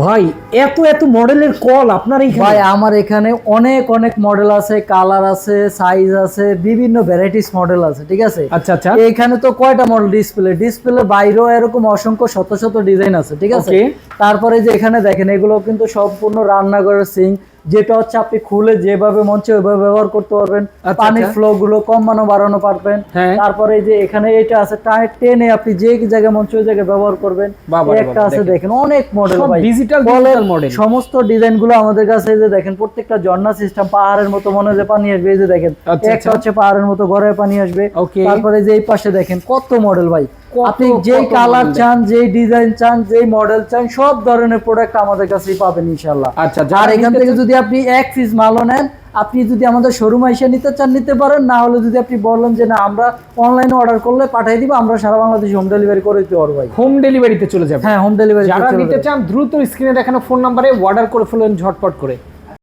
ভাই এত এত মডেলের কল আপনার ভাই আমার এখানে অনেক অনেক মডেল আছে কালার আছে সাইজ আছে বিভিন্ন ভ্যারাইটিস মডেল আছে ঠিক আছে? আচ্ছা আচ্ছা। এখানে তো কয়টা মডেল ডিসপ্লে ডিসপ্লে বাইরেও এরকম অসংখ্য শত শত ডিজাইন আছে ঠিক আছে? তারপরে যে এখানে দেখেন এগুলো কিন্তু সম্পূর্ণ রান্নাঘরের সিঙ্ক যেটা হচ্ছে আপনি খুলে যেভাবে মঞ্চে ওইভাবে ব্যবহার করতে পারবেন আচ্ছা, পানির আচ্ছা। ফ্লো গুলো কমানো বাড়ানো পারবেন হ্যাঁ। তারপরে এই যে এখানে এটা আছে টেনে আপনি যে জায়গায় মঞ্চে ওই জায়গায় ব্যবহার করবেন একটা আছে দেখেন। অনেক মডেল ভাই বলেন, digital সমস্ত ডিজাইনগুলো আমাদের কাছে যে দেখেন প্রত্যেকটা ঝর্ণা সিস্টেম পাহাড়ের মতো মনে হয় পানি আসবে এই যে দেখেন আচ্ছা, একটা। হচ্ছে পাহাড়ের মতো ঘরে পানি আসবে. তারপরে যে এই পাশে দেখেন কত মডেল ভাই আপনি যেই কালার চান যেই ডিজাইন চান যেই মডেল চান সব ধরনের প্রোডাক্ট আমাদের কাছেই পাবেন ইনশাল্লাহ আচ্ছা, আর এখান থেকে যদি আপনি এক পিস মালও নেন আপনি যদি আমাদের শোরুমে এসে নিতে চান নিতে পারেন না হলে যদি আপনি বলেন যে না আমরা অনলাইনে অর্ডার করলে পাঠিয়ে দিব আমরা সারা বাংলাদেশ হোম ডেলিভারি করে দিতে পারব হোম ডেলিভারিতে চলে যাবে। হ্যাঁ হোম ডেলিভারি যারা নিতে চান দ্রুত স্ক্রিনে দেখানো ফোন নাম্বারে অর্ডার করে ফেলুন ঝটপট করে।